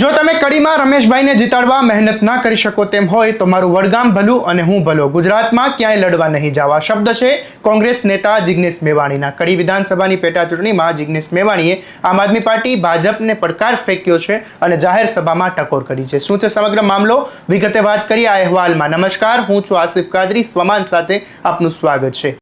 જો તમે કડીમાં રમેશભાઈને જીતાડવા મહેનત ના કરી શકો તેમ હોય તો મારું વડગામ ભલું અને હું ભલો. ગુજરાતમાં ક્યાંય લડવા નહીં જવા. શબ્દ છે કોંગ્રેસ નેતા જિગ્નેશ મેવાણીના. કડી વિધાનસભાની પેટા ચૂંટણીમાં જિગ્નેશ મેવાણીએ આમ આદમી પાર્ટી ભાજપને પડકાર ફેંક્યો છે અને જાહેર સભામાં ટકોર કરી છે. શું છે સમગ્ર મામલો? વિગતે વાત કરીએ આ અહેવાલમાં. નમસ્કાર, હું છું આસિફ કાદરી. સ્વમાન સાથે આપનું સ્વાગત છે.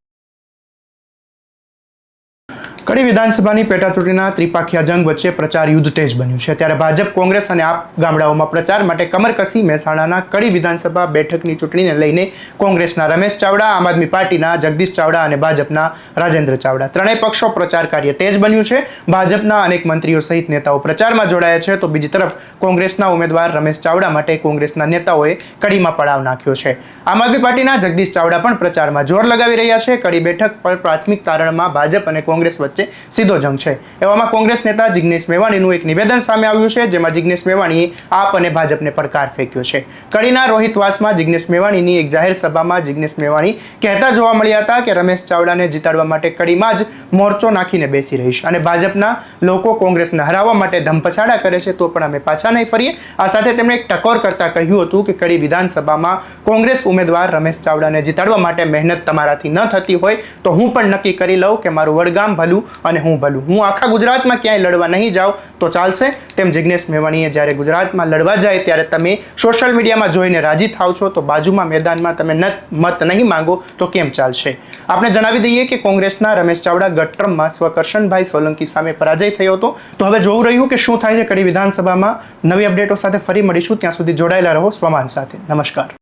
કડી વિધાનસભાની પેટા ચૂંટણીના ત્રિપાખીયા જંગ વચ્ચે પ્રચાર યુદ્ધ તેજ બન્યું છે. ત્યારે ભાજપ, કોંગ્રેસ અને આપ ગામડાઓમાં પ્રચાર માટે કમરકસી મહેસાણાના કડી વિધાનસભા બેઠકની ચૂંટણીને લઈને કોંગ્રેસના રમેશ ચાવડા, આમ આદમી પાર્ટીના જગદીશ ચાવડા અને ભાજપના રાજેન્દ્ર ચાવડા. ત્રણેય પક્ષો પ્રચાર કાર્ય તેજ બન્યું છે. ભાજપના અનેક મંત્રીઓ સહિત નેતાઓ પ્રચારમાં જોડાયા છે. તો બીજી તરફ કોંગ્રેસના ઉમેદવાર રમેશ ચાવડા માટે કોંગ્રેસના નેતાઓએ કડીમાં પડાવ નાખ્યો છે. આમ આદમી પાર્ટીના જગદીશ ચાવડા પણ પ્રચારમાં જોર લગાવી રહ્યા છે. કડી બેઠક પર પ્રાથમિક તારણમાં ભાજપ અને કોંગ્રેસ વચ્ચે સીધો જંગ છે. એવામાં કોંગ્રેસ નેતા જિગ્નેશ મેવાણીનું એક નિવેદન સામે આવ્યું છે, જેમાં જિગ્નેશ મેવાણીએ આપ અને ભાજપને પડકાર ફેંક્યો છે. કડીના રોહિતવાસમાં જિગ્નેશ મેવાણીની એક જાહેર સભામાં જિગ્નેશ મેવાણી કહેતા જોવા મળ્યા હતા કે રમેશ ચાવડાને જીતાડવા માટે કડીમાં જ મોરચો નાખીને બેસી રહીશ અને ભાજપના લોકો કોંગ્રેસને હરાવવા માટે ધમપછાડા કરે છે તો પણ અમે પાછા નહીં ફરીએ. આ સાથે તેમણે એક ટકોર કરતા કહ્યું હતું કે કડી વિધાનસભામાં કોંગ્રેસ ઉમેદવાર રમેશ ચાવડાને જીતાડવા માટે મહેનત તમારાથી ન થતી હોય તો હું પણ નક્કી કરી લઉં કે મારું વડગામ ભલું અને હું ભલું. હું આખા ગુજરાતમાં ક્યાંય લડવા નહીં જાઉં, તો ચાલશે. તેમ જિજ્ઞેશ મેવાણીએ જ્યારે ગુજરાતમાં લડવા જાય ત્યારે તમે સોશિયલ મીડિયામાં જોઈને રાજી થાવ છો, તો બાજુમાં મેદાનમાં તમે મત નહીં માંગો, તો કેમ ચાલશે? આપણે જણાવી દઈએ કે કોંગ્રેસના રમેશ ચાવડા ગટ્રમમાં સ્વકર્ષણભાઈ સોલંકી સામે પરાજય થયો હતો. તો હવે જોવું રહ્યું કે શું થાય છે. કડી વિધાનસભામાં નવી અપડેટો સાથે ફરી મળીશું. ત્યાં સુધી જોડાયેલા રહો સ્વમાન સાથે. નમસ્કાર.